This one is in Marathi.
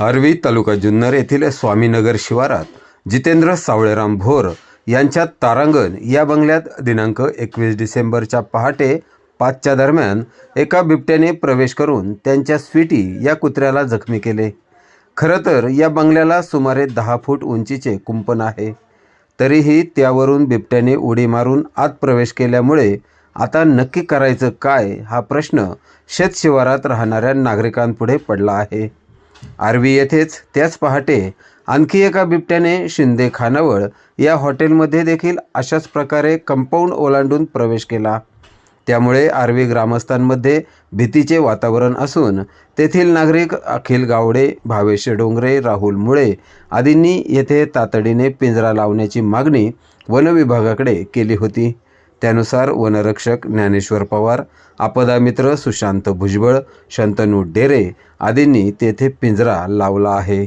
अरवी तालुका जुन्नर येथील स्वामीनगर शिवारात जितेंद्र सावळेराम भोर यांच्या तारांगण या बंगल्यात दिनांक एकवीस डिसेंबरच्या पहाटे पाचच्या दरम्यान एका बिबट्याने प्रवेश करून त्यांच्या स्वीटी या कुत्र्याला जखमी केले. खरं तर या बंगल्याला सुमारे दहा फूट उंचीचे कुंपण आहे. तरीही त्यावरून बिबट्याने उडी मारून आत प्रवेश केल्यामुळे आता नक्की करायचं काय हा प्रश्न शेतशिवारात राहणाऱ्या नागरिकांपुढे पडला आहे. आरवी येथेच त्याच पहाटे आणखी एका बिबट्याने शिंदे खानावळ या हॉटेलमध्ये देखील अशाच प्रकारे कंपाऊंड ओलांडून प्रवेश केला. त्यामुळे आरवी ग्रामस्थांमध्ये भीतीचे वातावरण असून तेथील नागरिक अखिल गावडे भावेश डोंगरे राहुल मुळे आदींनी येथे तातडीने पिंजरा लावण्याची मागणी वनविभागाकडे केली होती. त्यानुसार वनरक्षक ज्ञानेश्वर पवार आपदामित्र सुशांत भुजबळ शंतनू डेरे आदींनी तेथे पिंजरा लावला आहे.